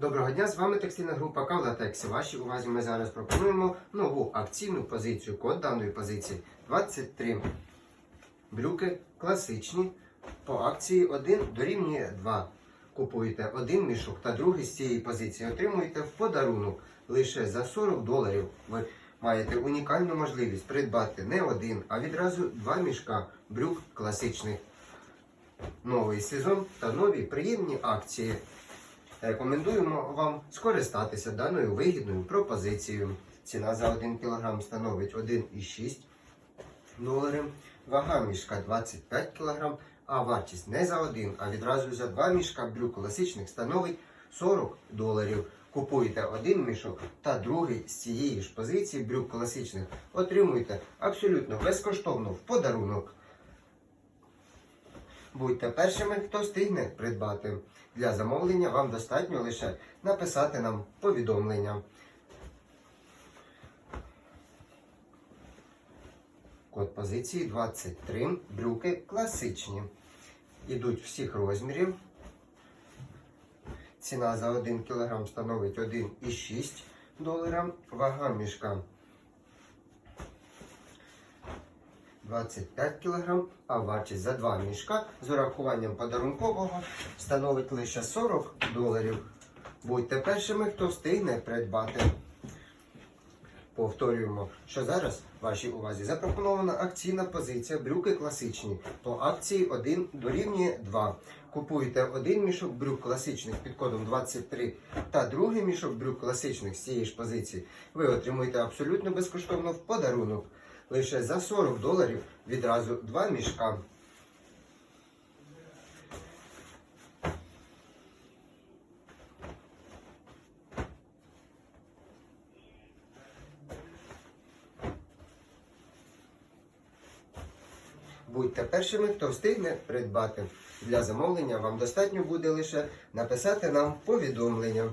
Доброго дня, з вами текстильна група Кавлатекс. Вашій увазі ми зараз пропонуємо нову акційну позицію. Код даної позиції 23. Брюки класичні. По акції 1 дорівнює 2. Купуєте один мішок та другий з цієї позиції отримуєте в подарунок лише за 40 доларів. Ви маєте унікальну можливість придбати не один, а відразу два мішка брюк класичних. Новий сезон та нові приємні акції. Рекомендуємо вам скористатися даною вигідною пропозицією. Ціна за 1 кг становить 1,6 доларів, вага мішка 25 кг, а вартість не за один, а відразу за два мішка брюк класичних становить 40 доларів. Купуєте один мішок та другий з цієї ж позиції брюк класичних отримуєте абсолютно безкоштовно в подарунок. Будьте першими, хто встигне придбати. Для замовлення вам достатньо лише написати нам повідомлення. Код позиції 23. Брюки класичні. Ідуть всіх розмірів. Ціна за 1 кг становить 1,6 долара. Вага мішка 25 кг, а вартість за два мішка з урахуванням подарункового становить лише 40 доларів. Будьте першими, хто встигне придбати. Повторюємо, що зараз вашій увазі запропонована акційна позиція брюки класичні. По акції 1 дорівнює 2. Купуєте один мішок брюк класичних під кодом 23 та другий мішок брюк класичних з цієї ж позиції. Ви отримуєте абсолютно безкоштовно в подарунок. Лише за 40 доларів відразу два мішка. Будьте першими, хто встигне придбати. Для замовлення вам достатньо буде лише написати нам повідомлення.